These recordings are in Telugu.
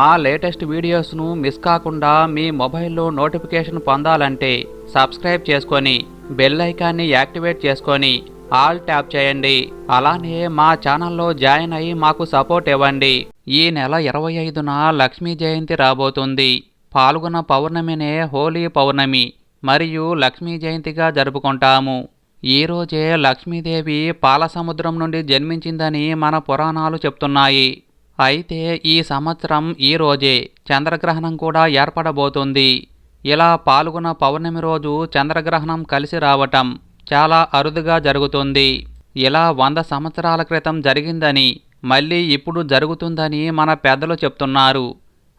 మా లేటెస్ట్ వీడియోస్ను మిస్ కాకుండా మీ మొబైల్లో నోటిఫికేషన్ పొందాలంటే సబ్స్క్రైబ్ చేసుకొని బెల్ ఐకాన్ని యాక్టివేట్ చేసుకొని ఆల్ ట్యాప్ చేయండి. అలానే మా ఛానల్లో జాయిన్ అయ్యి మాకు సపోర్ట్ ఇవ్వండి. ఈ నెల ఇరవై ఐదున లక్ష్మీ జయంతి రాబోతుంది. పాల్గొన పౌర్ణమినే హోలీ పౌర్ణమి మరియు లక్ష్మీ జయంతిగా జరుపుకుంటాము. ఈరోజే లక్ష్మీదేవి పాలసముద్రం నుండి జన్మించిందని మన పురాణాలు చెప్తున్నాయి. అయితే ఈ సంవత్సరం ఈ రోజే చంద్రగ్రహణం కూడా ఏర్పడబోతుంది. ఇలా పాల్గొన పౌర్ణమి రోజు చంద్రగ్రహణం కలిసి రావటం చాలా అరుదుగా జరుగుతుంది. ఇలా వంద సంవత్సరాల క్రితం జరిగిందని మళ్ళీ ఇప్పుడు జరుగుతుందని మన పెద్దలు చెప్తున్నారు.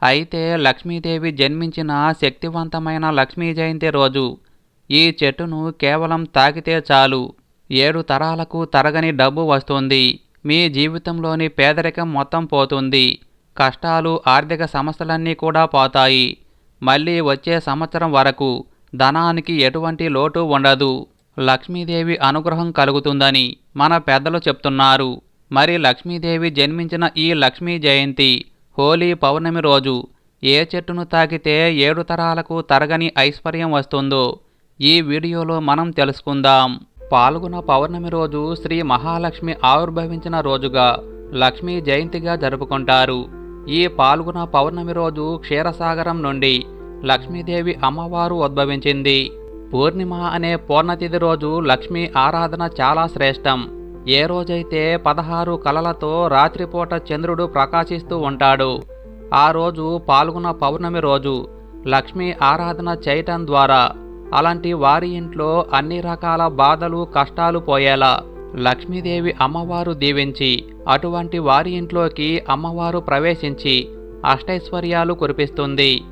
అయితే లక్ష్మీదేవి జన్మించిన శక్తివంతమైన లక్ష్మీ జయంతి రోజు ఈ చెట్టును కేవలం తాకితే చాలు. ఏడు తరాలకు తరగని డబ్బు వస్తుంది. మీ జీవితంలోని పేదరికం మొత్తం పోతుంది. కష్టాలు ఆర్థిక సమస్యలన్నీ కూడా పోతాయి. మళ్ళీ వచ్చే సంవత్సరం వరకు ధనానికి ఎటువంటి లోటు ఉండదు. లక్ష్మీదేవి అనుగ్రహం కలుగుతుందని మన పెద్దలు చెప్తున్నారు. మరి లక్ష్మీదేవి జన్మించిన ఈ లక్ష్మీ జయంతి హోలీ పౌర్ణమి రోజు ఏ చెట్టును తాకితే ఏడు తరాలకు తరగని ఐశ్వర్యం వస్తుందో ఈ వీడియోలో మనం తెలుసుకుందాం. పాల్గొన పౌర్ణమి రోజు శ్రీ మహాలక్ష్మి ఆవిర్భవించిన రోజుగా లక్ష్మీ జయంతిగా జరుపుకుంటారు. ఈ పాల్గొన పౌర్ణమి రోజు క్షీరసాగరం నుండి లక్ష్మీదేవి అమ్మవారు ఉద్భవించింది. పూర్ణిమ అనే పూర్ణతిథి రోజు లక్ష్మీ ఆరాధన చాలా శ్రేష్టం. ఏ రోజైతే పదహారు కలలతో రాత్రిపూట చంద్రుడు ప్రకాశిస్తూ ఉంటాడు ఆ రోజు పాల్గొన పౌర్ణమి రోజు లక్ష్మీ ఆరాధన చేయటం ద్వారా అలాంటి వారి ఇంట్లో అన్ని రకాల బాధలు కష్టాలు పోయేలా లక్ష్మీదేవి అమ్మవారు దీవించి అటువంటి వారి ఇంట్లోకి అమ్మవారు ప్రవేశించి అష్టైశ్వర్యాలు కురిపిస్తుంది.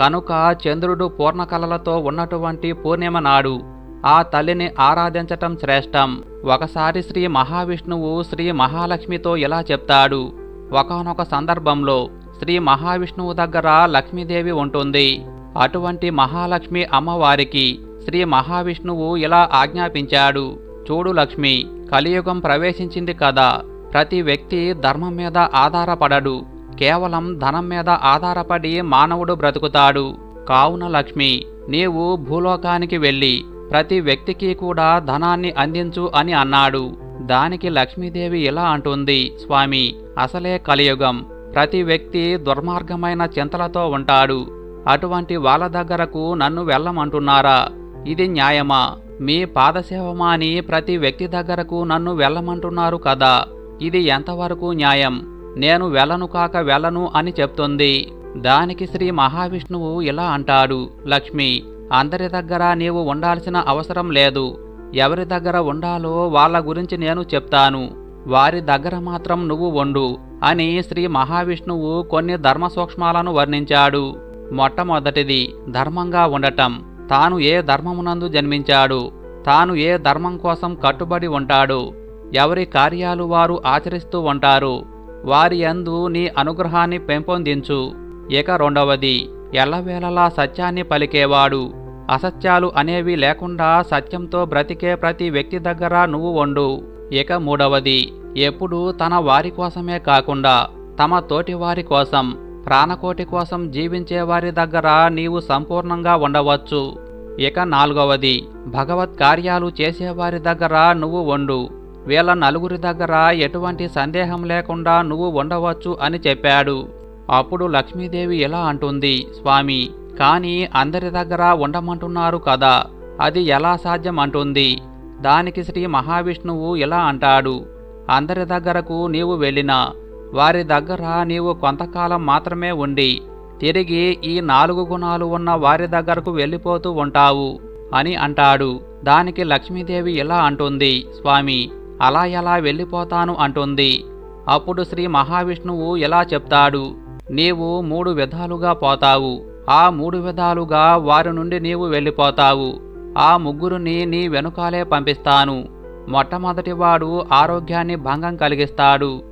కనుక చంద్రుడు పూర్ణకలలతో ఉన్నటువంటి పూర్ణిమ నాడు ఆ తల్లిని ఆరాధించటం శ్రేష్టం. ఒకసారి శ్రీ మహావిష్ణువు శ్రీ మహాలక్ష్మితో ఇలా చెప్తాడు. ఒకనొక సందర్భంలో శ్రీ మహావిష్ణువు దగ్గర లక్ష్మీదేవి ఉంటుంది. అటువంటి మహాలక్ష్మి అమ్మవారికి శ్రీ మహావిష్ణువు ఇలా ఆజ్ఞాపించాడు. చూడు లక్ష్మి కలియుగం ప్రవేశించింది కదా ప్రతి వ్యక్తి ధర్మం మీద ఆధారపడడు. కేవలం ధనం మీద ఆధారపడి మానవుడు బ్రతుకుతాడు. కావున లక్ష్మి నీవు భూలోకానికి వెళ్ళి ప్రతి వ్యక్తికి కూడా ధనాన్ని అందించు అని అన్నాడు. దానికి లక్ష్మీదేవి ఇలా అంటుంది స్వామి అసలే కలియుగం. ప్రతి వ్యక్తి దుర్మార్గమైన చింతలతో ఉంటాడు. అటువంటి వాళ్ళ దగ్గరకు నన్ను వెళ్ళమంటున్నారా? ఇది న్యాయమా? మీ పాదసేవమా అని ప్రతి వ్యక్తి దగ్గరకు నన్ను వెళ్ళమంటున్నారు కదా. ఇది ఎంతవరకు న్యాయం? నేను వెళ్ళను కాక వెళ్ళను అని చెప్తుంది. దానికి శ్రీ మహావిష్ణువు ఇలా అంటాడు లక్ష్మి అందరి దగ్గర నీవు ఉండాల్సిన అవసరం లేదు. ఎవరి దగ్గర ఉండాలో వాళ్ళ గురించి నేను చెప్తాను. వారి దగ్గర మాత్రం నువ్వు వండు అని శ్రీ మహావిష్ణువు కొన్ని ధర్మ సూక్ష్మాలను వర్ణించాడు. మొట్టమొదటిది ధర్మంగా ఉండటం. తాను ఏ ధర్మమునందు జన్మించాడు తాను ఏ ధర్మం కోసం కట్టుబడి ఉంటాడు ఎవరి కార్యాలు వారు ఆచరిస్తూ ఉంటారు వారి యందు నీ అనుగ్రహాన్ని పెంపొందించు. ఇక రెండవది ఎల్లవేళలా సత్యాన్ని పలికేవాడు. అసత్యాలు అనేవి లేకుండా సత్యంతో బ్రతికే ప్రతి వ్యక్తి దగ్గర నువ్వు వండు ఇక మూడవది ఎప్పుడూ తన వారి కోసమే కాకుండా తమ తోటి వారి కోసం ప్రాణకోటి కోసం జీవించే వారి దగ్గర నీవు సంపూర్ణంగా ఉండవచ్చు. ఇక నాలుగవది భగవత్ కార్యాలు చేసేవారి దగ్గర నువ్వు వండు వీళ్ళ నలుగురి దగ్గర ఎటువంటి సందేహం లేకుండా నువ్వు ఉండవచ్చు అని చెప్పాడు. అప్పుడు లక్ష్మీదేవి ఇలా అంటుంది స్వామి కానీ అందరి దగ్గర ఉండమంటున్నారు కదా. అది ఎలా సాధ్యం? అంటుంది దానికి శ్రీ మహావిష్ణువు ఇలా అంటాడు అందరి దగ్గరకు నీవు వెళ్ళినా వారి దగ్గర నీవు కొంతకాలం మాత్రమే ఉండి తిరిగి ఈ నాలుగు గుణాలు ఉన్న వారి దగ్గరకు వెళ్ళిపోతూ ఉంటావు అని అంటాడు. దానికి లక్ష్మీదేవి ఇలా అంటుంది స్వామి అలా ఎలా వెళ్ళిపోతాను? అంటుంది. అప్పుడు శ్రీ మహావిష్ణువు ఇలా చెప్తాడు నీవు మూడు విధాలుగా పోతావు. ఆ మూడు విధాలుగా వారి నుండి నీవు వెళ్ళిపోతావు. ఆ ముగ్గురిని నీ వెనుకాలే పంపిస్తాను. మొట్టమొదటివాడు ఆరోగ్యాన్ని భంగం కలిగిస్తాడు.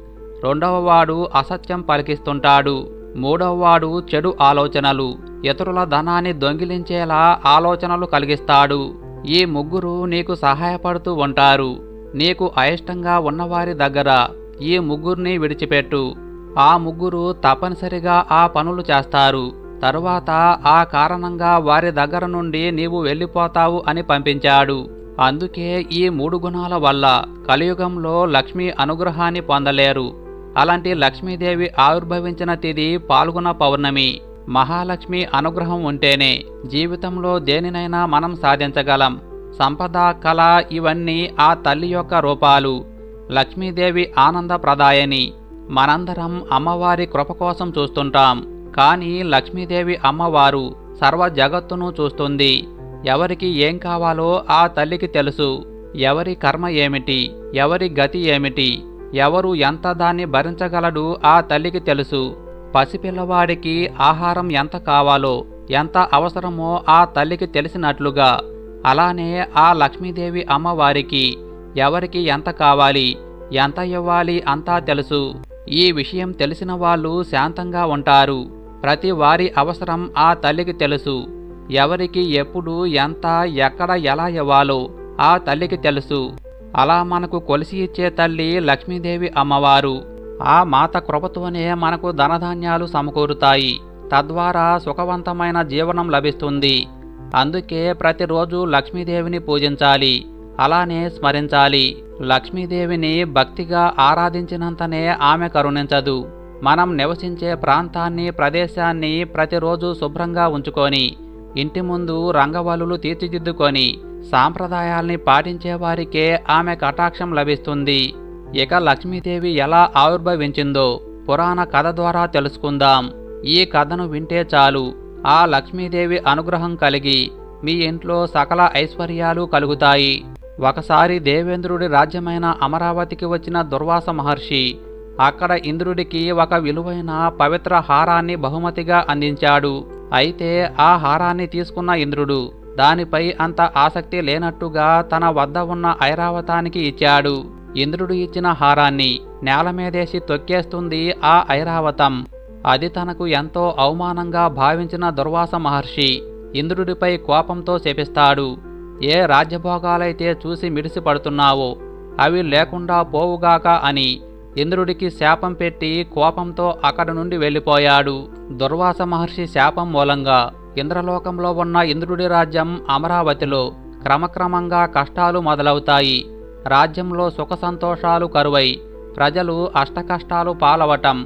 రెండవవాడు అసత్యం పలికిస్తుంటాడు. మూడవవాడు చెడు ఆలోచనలు ఇతరుల ధనాన్ని దొంగిలించేలా ఆలోచనలు కలిగిస్తాడు. ఈ ముగ్గురు నీకు సహాయపడుతూ ఉంటారు. నీకు అయిష్టంగా ఉన్నవారి దగ్గర ఈ ముగ్గురిని విడిచిపెట్టు. ఆ ముగ్గురు తప్పనిసరిగా ఆ పనులు చేస్తారు. తరువాత ఆ కారణంగా వారి దగ్గర నుండి నీవు వెళ్ళిపోతావు అని పంపించాడు. అందుకే ఈ మూడు గుణాల వల్ల కలియుగంలో లక్ష్మీ అనుగ్రహాన్ని పొందలేరు. అలాంటి లక్ష్మీదేవి ఆవిర్భవించిన తేదీ పాల్గొన పౌర్ణమి. మహాలక్ష్మి అనుగ్రహం ఉంటేనే జీవితంలో దేనినైనా మనం సాధించగలం. సంపద కళ ఇవన్నీ ఆ తల్లి యొక్క రూపాలు. లక్ష్మీదేవి ఆనందప్రదాయని. మనందరం అమ్మవారి కృప కోసం చూస్తుంటాం. కానీ లక్ష్మీదేవి అమ్మవారు సర్వ జగత్తును చూస్తుంది. ఎవరికి ఏం కావాలో ఆ తల్లికి తెలుసు. ఎవరి కర్మ ఏమిటి? ఎవరి గతి ఏమిటి? ఎవరు ఎంత దాన్ని భరించగలడు ఆ తల్లికి తెలుసు. పసిపిల్లవాడికి ఆహారం ఎంత కావాలో ఎంత అవసరమో ఆ తల్లికి తెలిసినట్లుగా. అలానే ఆ లక్ష్మీదేవి అమ్మవారికి ఎవరికి ఎంత కావాలి ఎంత ఇవ్వాలి అంతా తెలుసు. ఈ విషయం తెలిసిన వాళ్ళు శాంతంగా ఉంటారు. ప్రతి వారి అవసరం ఆ తల్లికి తెలుసు. ఎవరికి ఎప్పుడు ఎంత ఎక్కడ ఎలా ఇవ్వాలో ఆ తల్లికి తెలుసు. అలా మనకు కొలిసి ఇచ్చే తల్లి లక్ష్మీదేవి అమ్మవారు. ఆ మాత కృపతోనే మనకు ధనధాన్యాలు సమకూరుతాయి. తద్వారా సుఖవంతమైన జీవనం లభిస్తుంది. అందుకే ప్రతిరోజు లక్ష్మీదేవిని పూజించాలి. అలానే స్మరించాలి. లక్ష్మీదేవిని భక్తిగా ఆరాధించినంతనే ఆమె కరుణించదు. మనం నివసించే ప్రాంతాన్ని ప్రదేశాన్ని ప్రతిరోజు శుభ్రంగా ఉంచుకొని ఇంటి ముందు రంగవల్లులు తీర్చిదిద్దుకొని సాంప్రదాయాల్ని పాటించేవారికే ఆమె కటాక్షం లభిస్తుంది. ఇక లక్ష్మీదేవి ఎలా ఆవిర్భవించిందో పురాణ కథ ద్వారా తెలుసుకుందాం. ఈ కథను వింటే చాలు. ఆ లక్ష్మీదేవి అనుగ్రహం కలిగి మీ ఇంట్లో సకల ఐశ్వర్యాలు కలుగుతాయి. ఒకసారి దేవేంద్రుడి రాజ్యమైన అమరావతికి వచ్చిన దుర్వాస మహర్షి అక్కడ ఇంద్రుడికి ఒక విలువైన పవిత్ర హారాన్ని బహుమతిగా అందించాడు. అయితే ఆ హారాన్ని తీసుకున్న ఇంద్రుడు దానిపై అంత ఆసక్తి లేనట్టుగా తన వద్ద ఉన్న ఐరావతానికి ఇచ్చాడు. ఇంద్రుడు ఇచ్చిన హారాన్ని నేల మీదేసి తొక్కేస్తుంది ఆ ఐరావతం. అది తనకు ఎంతో అవమానంగా భావించిన దుర్వాస మహర్షి ఇంద్రుడిపై కోపంతో శపిస్తాడు. ఏ రాజ్యభోగాలైతే చూసి మిడిసిపడుతున్నావో అవి లేకుండా పోవుగాక అని ఇంద్రుడికి శాపం పెట్టి కోపంతో అక్కడి నుండి వెళ్ళిపోయాడు. దుర్వాస మహర్షి శాపం మూలంగా ఇంద్రలోకంలో ఉన్న ఇంద్రుడి రాజ్యం అమరావతిలో క్రమక్రమంగా కష్టాలు మొదలవుతాయి. రాజ్యంలో సుఖ సంతోషాలు కరువై ప్రజలు అష్టకష్టాలు పాలవటం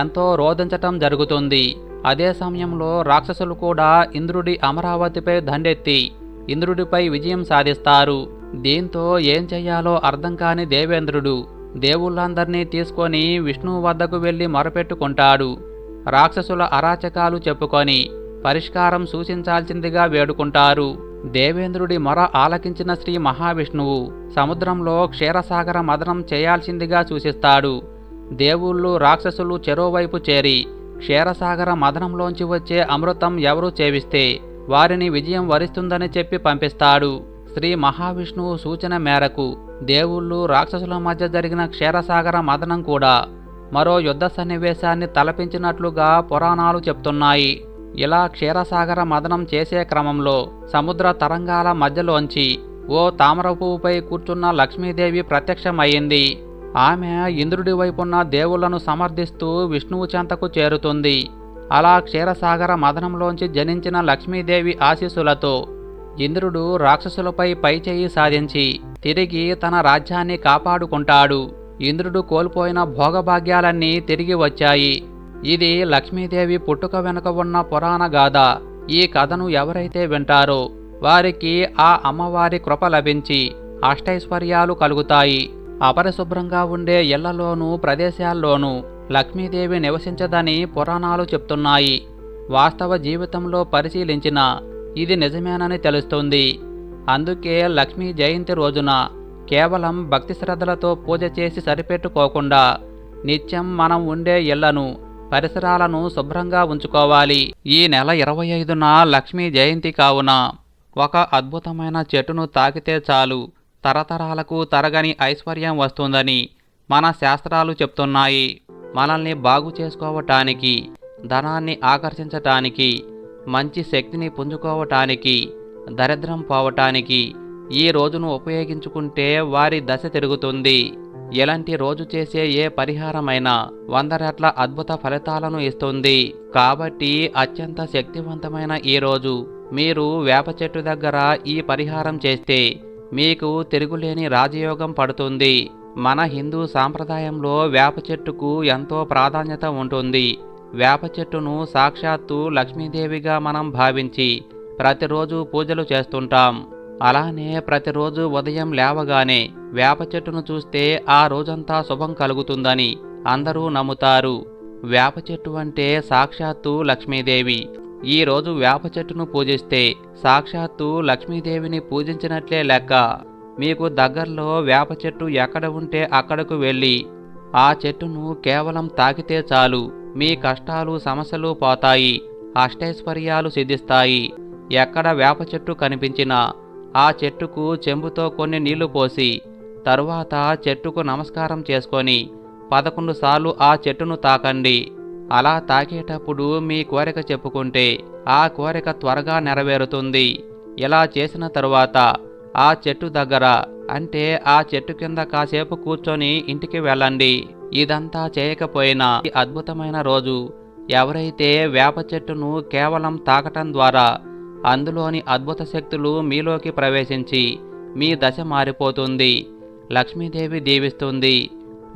ఎంతో రోధించటం జరుగుతుంది. అదే సమయంలో రాక్షసులు కూడా ఇంద్రుడి అమరావతిపై దండెత్తి ఇంద్రుడిపై విజయం సాధిస్తారు. దీంతో ఏం చెయ్యాలో అర్థం కాని దేవేంద్రుడు దేవుళ్ళందర్నీ తీసుకొని విష్ణువు వద్దకు వెళ్ళి మొరపెట్టుకుంటాడు. రాక్షసుల అరాచకాలు చెప్పుకొని పరిష్కారం సూచించాల్సిందిగా వేడుకుంటారు. దేవేంద్రుడి మొర ఆలకించిన శ్రీ మహావిష్ణువు సముద్రంలో క్షీరసాగర మదనం చేయాల్సిందిగా సూచిస్తాడు. దేవుళ్ళు రాక్షసులు చెరోవైపు చేరి క్షీరసాగర మదనంలోంచి వచ్చే అమృతం ఎవరు చేవిస్తే వారిని విజయం వరిస్తుందని చెప్పి పంపిస్తాడు. శ్రీ మహావిష్ణువు సూచన మేరకు దేవుళ్ళు రాక్షసుల మధ్య జరిగిన క్షీరసాగర మదనం కూడా మరో యుద్ధ సన్నివేశాన్ని తలపించినట్లుగా పురాణాలు చెప్తున్నాయి. ఇలా క్షీరసాగర మదనం చేసే క్రమంలో సముద్ర తరంగాల మధ్యలోంచి ఓ తామరపువ్వుపై కూర్చున్న లక్ష్మీదేవి ప్రత్యక్షమయ్యింది. ఆమె ఇంద్రుడి వైపున్న దేవుళ్ళను సమర్థిస్తూ విష్ణువు చెంతకు చేరుతుంది. అలా క్షీరసాగర మదనంలోంచి జనించిన లక్ష్మీదేవి ఆశీస్సులతో ఇంద్రుడు రాక్షసులపై పైచేయి సాధించి తిరిగి తన రాజ్యాన్ని కాపాడుకుంటాడు. ఇంద్రుడు కోల్పోయిన భోగభాగ్యాలన్నీ తిరిగి వచ్చాయి. ఇది లక్ష్మీదేవి పుట్టుక వెనుక ఉన్న పురాణ గాథ. ఈ కథను ఎవరైతే వింటారో వారికి ఆ అమ్మవారి కృప లభించి అష్టైశ్వర్యాలు కలుగుతాయి. అపరిశుభ్రంగా ఉండే ఇళ్ళలోనూ ప్రదేశాల్లోనూ లక్ష్మీదేవి నివసించదని పురాణాలు చెప్తున్నాయి. వాస్తవ జీవితంలో పరిశీలించిన ఇది నిజమేనని తెలుస్తుంది. అందుకే లక్ష్మీ జయంతి రోజున కేవలం భక్తి శ్రద్ధలతో పూజ చేసి సరిపెట్టుకోకుండా నిత్యం మనం ఉండే ఇళ్ళను పరిసరాలను శుభ్రంగా ఉంచుకోవాలి. ఈ నెల ఇరవై ఐదున లక్ష్మీ జయంతి కావున ఒక అద్భుతమైన చెట్టును తాకితే చాలు. తరతరాలకు తరగని ఐశ్వర్యం వస్తుందని మన శాస్త్రాలు చెప్తున్నాయి. మనల్ని బాగు చేసుకోవటానికి ధనాన్ని ఆకర్షించటానికి మంచి శక్తిని పుంజుకోవటానికి దరిద్రం పోవటానికి ఈ రోజును ఉపయోగించుకుంటే వారి దశ తిరుగుతుంది. ఇలాంటి రోజు చేసే ఏ పరిహారమైనా వంద రెట్ల అద్భుత ఫలితాలను ఇస్తుంది. కాబట్టి అత్యంత శక్తివంతమైన ఈ రోజు. మీరు వేప చెట్టు దగ్గర ఈ పరిహారం చేస్తే మీకు తిరుగులేని రాజయోగం పడుతుంది. మన హిందూ సాంప్రదాయంలో వేప చెట్టుకు ఎంతో ప్రాధాన్యత ఉంటుంది. వేప చెట్టును సాక్షాత్తు లక్ష్మీదేవిగా మనం భావించి ప్రతిరోజు పూజలు చేస్తుంటాం. అలానే ప్రతిరోజు ఉదయం లేవగానే వేప చెట్టును చూస్తే ఆ రోజంతా శుభం కలుగుతుందని అందరూ నమ్ముతారు. వేప చెట్టు అంటే సాక్షాత్తు లక్ష్మీదేవి. ఈ రోజు వేప చెట్టును పూజిస్తే సాక్షాత్తు లక్ష్మీదేవిని పూజించినట్లే లెక్క. మీకు దగ్గరలో వేప చెట్టు ఎక్కడ ఉంటే అక్కడకు వెళ్ళి ఆ చెట్టును కేవలం తాకితే చాలు. మీ కష్టాలు సమస్యలు పోతాయి. అష్టైశ్వర్యాలు సిద్ధిస్తాయి. ఎక్కడ వేప చెట్టు కనిపించినా ఆ చెట్టుకు చెంబుతో కొన్ని నీళ్ళు పోసి తరువాత చెట్టుకు నమస్కారం చేసుకొని పదకొండు సార్లు ఆ చెట్టును తాకండి. అలా తాకేటప్పుడు మీ కోరిక చెప్పుకుంటే ఆ కోరిక త్వరగా నెరవేరుతుంది. ఇలా చేసిన తరువాత ఆ చెట్టు దగ్గర అంటే ఆ చెట్టు కింద కాసేపు కూర్చొని ఇంటికి వెళ్ళండి. ఇదంతా చేయకపోయినా ఈ అద్భుతమైన రోజు. ఎవరైతే వేప చెట్టును కేవలం తాకటం ద్వారా అందులోని అద్భుత శక్తులు మీలోకి ప్రవేశించి మీ దశ మారిపోతుంది. లక్ష్మీదేవి దీవిస్తుంది.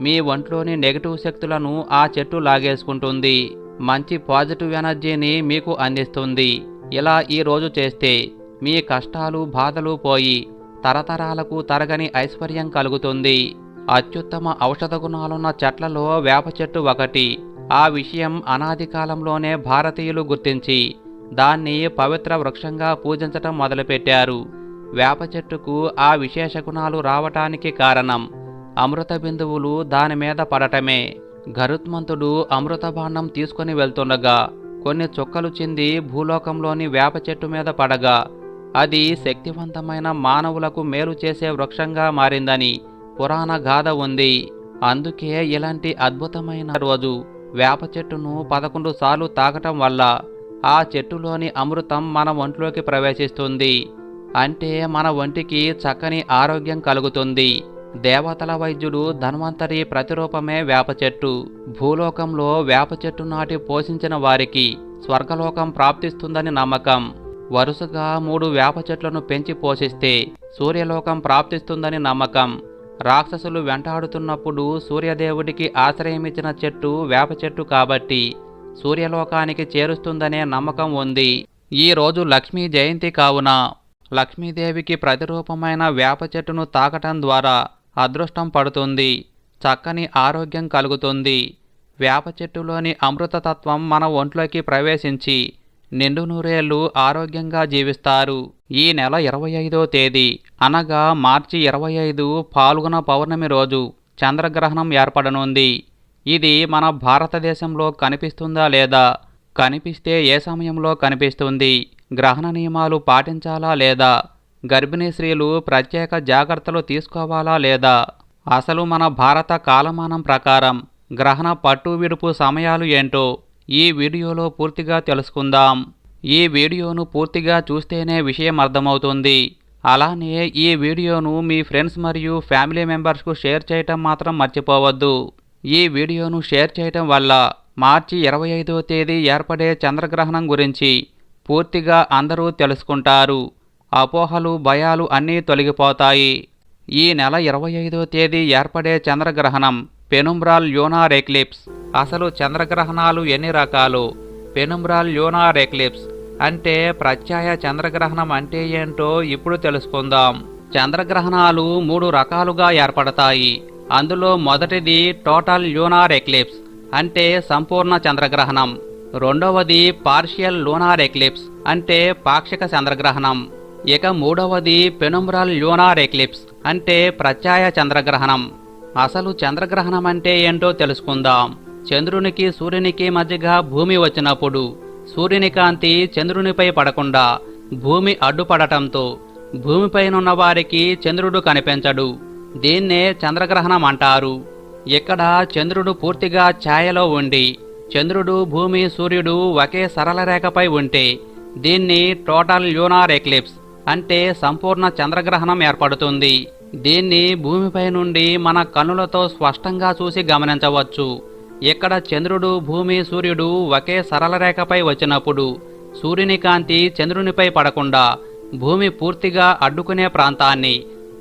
మీ ఒంట్లోని నెగటివ్ శక్తులను ఆ చెట్టు లాగేసుకుంటుంది. మంచి పాజిటివ్ ఎనర్జీని మీకు అందిస్తుంది. ఇలా ఈ రోజు చేస్తే మీ కష్టాలు బాధలు పోయి తరతరాలకు తరగని ఐశ్వర్యం కలుగుతుంది. అత్యుత్తమ ఔషధ గుణాలున్న చెట్లలో వేప చెట్టు ఒకటి. ఆ విషయం అనాది కాలంలోనే భారతీయులు గుర్తించి దాన్ని పవిత్ర వృక్షంగా పూజించటం మొదలుపెట్టారు. వేప చెట్టుకు ఆ విశేష గుణాలు రావటానికి కారణం అమృత బిందువులు దాని మీద పడటమే. గరుత్మంతుడు అమృత బాణం తీసుకుని వెళ్తుండగా కొన్ని చుక్కలు చింది భూలోకంలోని వేప చెట్టు మీద పడగా అది శక్తివంతమైన మానవులకు మేలు చేసే వృక్షంగా మారిందని పురాణ గాథ ఉంది. అందుకే ఇలాంటి అద్భుతమైన రోజు వేప చెట్టును పదకొండు సార్లు తాకటం వల్ల ఆ చెట్టులోని అమృతం మన ఒంట్లోకి ప్రవేశిస్తుంది. అంటే మన ఒంటికి చక్కని ఆరోగ్యం కలుగుతుంది. దేవతల వైద్యుడు ధన్వంతరి ప్రతిరూపమే వేప చెట్టు. భూలోకంలో వేప చెట్టు నాటి పోషించిన వారికి స్వర్గలోకం ప్రాప్తిస్తుందని నమ్మకం. వరుసగా మూడు వేప చెట్లను పెంచి పోషిస్తే సూర్యలోకం ప్రాప్తిస్తుందని నమ్మకం. రాక్షసులు వెంటాడుతున్నప్పుడు సూర్యదేవుడికి ఆశ్రయమిచ్చిన చెట్టు వేప చెట్టు కాబట్టి సూర్యలోకానికి చేరుస్తుందనే నమ్మకం ఉంది. ఈ రోజు లక్ష్మీ జయంతి కావున లక్ష్మీదేవికి ప్రతిరూపమైన వేప చెట్టును తాకటం ద్వారా అదృష్టం పడుతుంది. చక్కని ఆరోగ్యం కలుగుతుంది. వేప చెట్టులోని అమృతతత్వం మన ఒంట్లోకి ప్రవేశించి నిండు నూరేళ్ళు ఆరోగ్యంగా జీవిస్తారు. ఈ నెల ఇరవై ఐదో తేదీ అనగా మార్చి ఇరవై ఐదు పాల్గొన పౌర్ణమి రోజు చంద్రగ్రహణం ఏర్పడనుంది. ఇది మన భారతదేశంలో కనిపిస్తుందా లేదా? కనిపిస్తే ఏ సమయంలో కనిపిస్తుంది? గ్రహణ నియమాలు పాటించాలా లేదా? గర్భిణీ స్త్రీలు ప్రత్యేక జాగ్రత్తలు తీసుకోవాలా లేదా? అసలు మన భారత కాలమానం ప్రకారం గ్రహణ పట్టు విడుపు సమయాలు ఏంటో ఈ వీడియోలో పూర్తిగా తెలుసుకుందాం. ఈ వీడియోను పూర్తిగా చూస్తేనే విషయం అర్థమవుతుంది. అలానే ఈ వీడియోను మీ ఫ్రెండ్స్ మరియు ఫ్యామిలీ మెంబర్స్కు షేర్ చేయటం మాత్రం మర్చిపోవద్దు. ఈ వీడియోను షేర్ చేయటం వల్ల మార్చి ఇరవై ఐదో తేదీ ఏర్పడే చంద్రగ్రహణం గురించి పూర్తిగా అందరూ తెలుసుకుంటారు. అపోహలు భయాలు అన్నీ తొలగిపోతాయి. ఈ నెల ఇరవై ఐదో తేదీ ఏర్పడే చంద్రగ్రహణం పెనుమ్రాల్ యోనార్ ఎక్లిప్స్. అసలు చంద్రగ్రహణాలు ఎన్ని రకాలు? పెనుమ్రాల్ యోనార్ ఎక్లిప్స్ అంటే ప్రత్యయ చంద్రగ్రహణం అంటే ఏంటో ఇప్పుడు తెలుసుకుందాం. చంద్రగ్రహణాలు మూడు రకాలుగా ఏర్పడతాయి. అందులో మొదటిది టోటల్ లూనార్ ఎక్లిప్స్ అంటే సంపూర్ణ చంద్రగ్రహణం. రెండవది పార్షియల్ లూనార్ ఎక్లిప్స్ అంటే పాక్షిక చంద్రగ్రహణం. ఇక మూడవది పెనుమ్రల్ లూనార్ ఎక్లిప్స్ అంటే ప్రత్యాయ చంద్రగ్రహణం. అసలు చంద్రగ్రహణం అంటే ఏంటో తెలుసుకుందాం. చంద్రునికి సూర్యునికి మధ్యగా భూమి వచ్చినప్పుడు సూర్యుని కాంతి చంద్రునిపై పడకుండా భూమి అడ్డుపడటంతో భూమిపైనున్న వారికి చంద్రుడు కనిపించడు. దీన్నే చంద్రగ్రహణం అంటారు. ఇక్కడ చంద్రుడు పూర్తిగా ఛాయలో ఉండి చంద్రుడు భూమి సూర్యుడు ఒకే సరళ రేఖపై ఉంటే దీన్ని టోటల్ ల్యూనార్ ఎక్లిప్స్ అంటే సంపూర్ణ చంద్రగ్రహణం ఏర్పడుతుంది. దీన్ని భూమిపై నుండి మన కన్నులతో స్పష్టంగా చూసి గమనించవచ్చు. ఇక్కడ చంద్రుడు భూమి సూర్యుడు ఒకే సరళ రేఖపై వచ్చినప్పుడు సూర్యుని కాంతి చంద్రునిపై పడకుండా భూమి పూర్తిగా అడ్డుకునే ప్రాంతాన్ని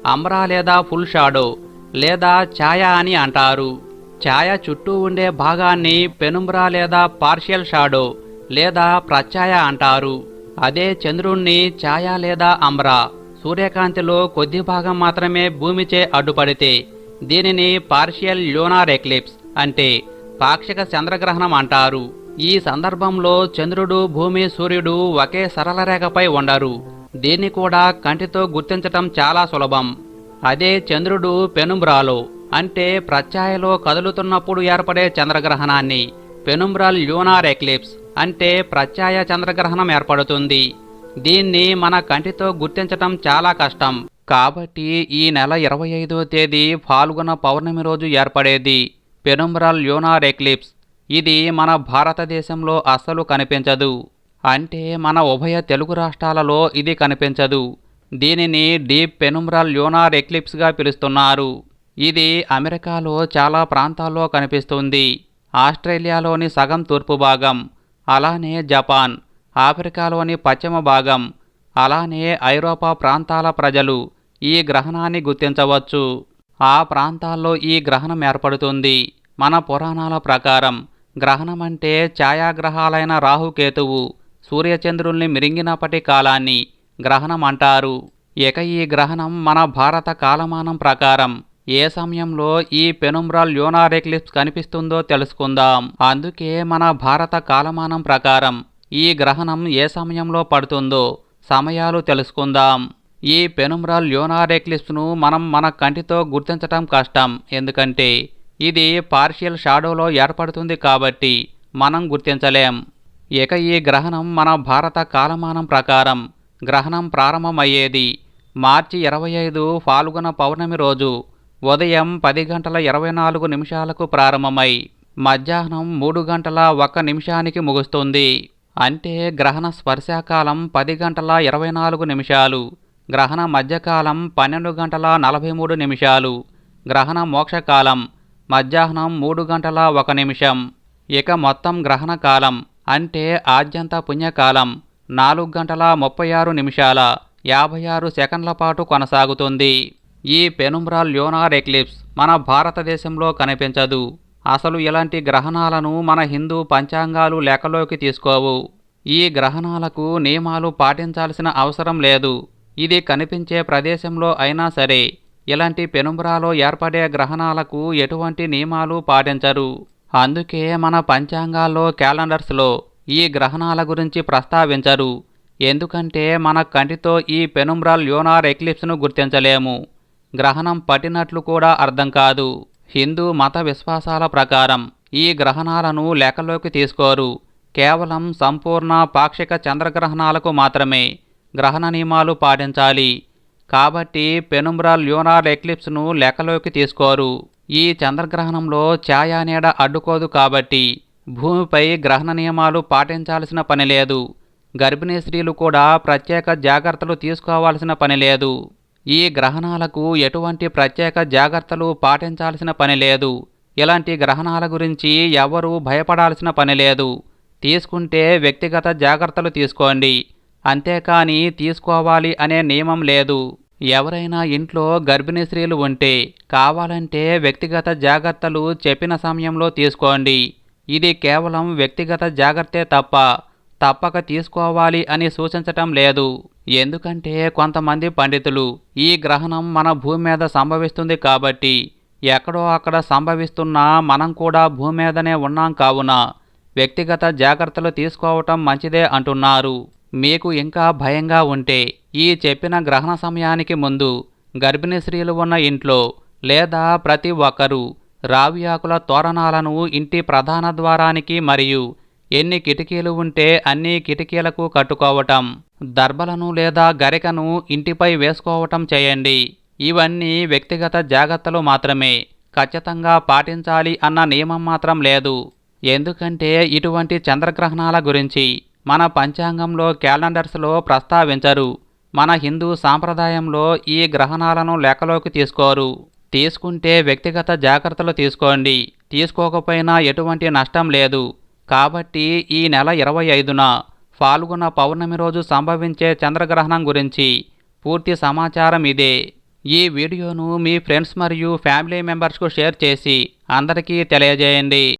అమ్రా లేదా ఫుల్ షాడో లేదా ఛాయ అని అంటారు. ఛాయ చుట్టూ ఉండే భాగాన్ని పెనుమ్రా లేదా పార్షియల్ షాడో లేదా ప్రఛాయ అంటారు. అదే చంద్రుణ్ణి ఛాయ లేదా అమ్రా. సూర్యకాంతిలో కొద్ది భాగం మాత్రమే భూమిచే అడ్డుపడితే దీనిని పార్షియల్ ల్యూనార్ ఎక్లిప్స్ అంటే పాక్షిక చంద్రగ్రహణం అంటారు. ఈ సందర్భంలో చంద్రుడు భూమి సూర్యుడు ఒకే సరళ రేఖపై ఉండరు. దీన్ని కూడా కంటితో గుర్తించటం చాలా సులభం. అదే చంద్రుడు పెనుమ్రాలు. అంటే ప్రత్యాయలో కదులుతున్నప్పుడు ఏర్పడే చంద్రగ్రహణాన్ని పెనుమ్రాల్ ల్యూనార్ ఎక్లిప్స్ అంటే ప్రత్యాయ చంద్రగ్రహణం ఏర్పడుతుంది. దీన్ని మన కంటితో గుర్తించటం చాలా కష్టం. కాబట్టి ఈ నెల ఇరవై ఐదో తేదీ ఫాల్గుణ పౌర్ణమి రోజు ఏర్పడేది పెనుమ్రాల్ ల్యూనార్ ఎక్లిప్స్. ఇది మన భారతదేశంలో అస్సలు కనిపించదు. అంటే మన ఉభయ తెలుగు రాష్ట్రాలలో ఇది కనిపించదు. దీనిని డీప్ పెనుమ్రాల్ ల్యూనార్ ఎక్లిప్స్గా పిలుస్తున్నారు. ఇది అమెరికాలో చాలా ప్రాంతాల్లో కనిపిస్తుంది. ఆస్ట్రేలియాలోని సగం తూర్పు భాగం అలానే జపాన్ ఆఫ్రికాలోని పశ్చిమ భాగం అలానే ఐరోపా ప్రాంతాల ప్రజలు ఈ గ్రహణాన్ని గుర్తించవచ్చు. ఆ ప్రాంతాల్లో ఈ గ్రహణం ఏర్పడుతుంది. మన పురాణాల ప్రకారం గ్రహణం అంటే ఛాయాగ్రహాలైన రాహుకేతువు. సూర్యచంద్రుల్ని మిరింగినప్పటి కాలాన్ని గ్రహణం అంటారు ఇక ఈ గ్రహణం మన భారత కాలమానం ప్రకారం ఏ సమయంలో ఈ పెనుమ్రాల్ ల్యూనార్ ఎక్లిప్స్ కనిపిస్తుందో తెలుసుకుందాం. అందుకే మన భారత కాలమానం ప్రకారం ఈ గ్రహణం ఏ సమయంలో పడుతుందో సమయాలు తెలుసుకుందాం. ఈ పెనుమ్రాల్ ల్యూనార్ ఎక్లిప్స్ను మనం మన కంటితో గుర్తించటం కష్టం. ఎందుకంటే ఇది పార్షియల్ షాడోలో ఏర్పడుతుంది కాబట్టి మనం గుర్తించలేం. ఇక ఈ గ్రహణం మన భారత కాలమానం ప్రకారం. గ్రహణం ప్రారంభమయ్యేది మార్చి ఇరవై ఐదు ఫాల్గుణ పౌర్ణమి రోజు. ఉదయం పది గంటల ఇరవై నాలుగు నిమిషాలకు ప్రారంభమై మధ్యాహ్నం మూడు గంటల ఒక్క నిమిషానికి ముగుస్తుంది. అంటే గ్రహణ స్పర్శాకాలం పది గంటల ఇరవై నాలుగు నిమిషాలు. గ్రహణ మధ్యకాలం పన్నెండు గంటల నలభై మూడు నిమిషాలు. గ్రహణ మోక్షకాలం మధ్యాహ్నం మూడు గంటల ఒక నిమిషం. ఇక మొత్తం గ్రహణ కాలం అంటే ఆద్యంత పుణ్యకాలం నాలుగు గంటల ముప్పై ఆరు నిమిషాల యాభై ఆరు సెకండ్ల పాటు కొనసాగుతుంది. ఈ పెనుమ్రాల్ ల్యోనార్ ఎక్లిప్స్ మన భారతదేశంలో కనిపించదు. అసలు ఇలాంటి గ్రహణాలను మన హిందూ పంచాంగాలు లెక్కలోకి తీసుకోవు. ఈ గ్రహణాలకు నియమాలు పాటించాల్సిన అవసరం లేదు. ఇది కనిపించే ప్రదేశంలో అయినా సరే ఇలాంటి పెనుమ్రాలో ఏర్పడే గ్రహణాలకు ఎటువంటి నియమాలు పాటించరు. అందుకే మన పంచాంగాల్లో క్యాలెండర్స్లో ఈ గ్రహణాల గురించి ప్రస్తావించరు. ఎందుకంటే మన కంటితో ఈ పెనుమ్రాల్ యోనార్ ఎక్లిప్స్ను గుర్తించలేము. గ్రహణం పట్టినట్లు కూడా అర్థం కాదు. హిందూ మత విశ్వాసాల ప్రకారం ఈ గ్రహణాలను లెక్కలోకి తీసుకోరు. కేవలం సంపూర్ణ పాక్షిక చంద్రగ్రహణాలకు మాత్రమే గ్రహణ నియమాలు పాటించాలి. కాబట్టి పెనుమ్రాల్ ల్యూనార్ ఎక్లిప్స్ను లెక్కలోకి తీసుకోరు. ఈ చంద్రగ్రహణంలో ఛాయా నీడ అడ్డుకోదు కాబట్టి భూమిపై గ్రహణ నియమాలు పాటించాల్సిన పని లేదు. గర్భిణీ స్త్రీలు కూడా ప్రత్యేక జాగ్రత్తలు తీసుకోవాల్సిన పని లేదు. ఈ గ్రహణాలకు ఎటువంటి ప్రత్యేక జాగ్రత్తలు పాటించాల్సిన పని లేదు. ఇలాంటి గ్రహణాల గురించి ఎవరూ భయపడాల్సిన పని లేదు. తీసుకుంటే వ్యక్తిగత జాగ్రత్తలు తీసుకోండి. అంతేకాని తీసుకోవాలి అనే నియమం లేదు. ఎవరైనా ఇంట్లో గర్భిణీ స్త్రీలు ఉంటే కావాలంటే వ్యక్తిగత జాగ్రత్తలు చెప్పిన సమయంలో తీసుకోండి. ఇది కేవలం వ్యక్తిగత జాగ్రత్తే తప్ప తప్పక తీసుకోవాలి అని సూచించటం లేదు. ఎందుకంటే కొంతమంది పండితులు ఈ గ్రహణం మన భూమి మీద సంభవిస్తుంది కాబట్టి ఎక్కడో అక్కడ సంభవిస్తున్నా మనం కూడా భూమి మీదనే ఉన్నాం కావున వ్యక్తిగత జాగ్రత్తలు తీసుకోవటం మంచిదే అంటున్నారు. మీకు ఇంకా భయంగా ఉంటే ఈ చెప్పిన గ్రహణ సమయానికి ముందు గర్భిణీ స్త్రీలు ఉన్న ఇంట్లో లేదా ప్రతి ఒక్కరూ రావి ఆకుల తోరణాలను ఇంటి ప్రధాన ద్వారానికి మరియు ఎన్ని కిటికీలు ఉంటే అన్ని కిటికీలకు కట్టుకోవటం దర్బలను లేదా గరికను ఇంటిపై వేసుకోవటం చేయండి. ఇవన్నీ వ్యక్తిగత జాగ్రత్తలు మాత్రమే. ఖచ్చితంగా పాటించాలి అన్న నియమం మాత్రం లేదు. ఎందుకంటే ఇటువంటి చంద్రగ్రహణాల గురించి మన పంచాంగంలో క్యాలెండర్స్లో ప్రస్తావించరు. మన హిందూ సాంప్రదాయంలో ఈ గ్రహణాలను లెక్కలోకి తీసుకోరు. తీసుకుంటే వ్యక్తిగత జాగ్రత్తలు తీసుకోండి. తీసుకోకపోయినా ఎటువంటి నష్టం లేదు. కాబట్టి ఈ నెల ఇరవై ఐదున పాల్గొన్న పౌర్ణమి రోజు సంభవించే చంద్రగ్రహణం గురించి పూర్తి సమాచారం ఇదే. ఈ వీడియోను మీ ఫ్రెండ్స్ మరియు ఫ్యామిలీ మెంబర్స్కు షేర్ చేసి అందరికీ తెలియజేయండి.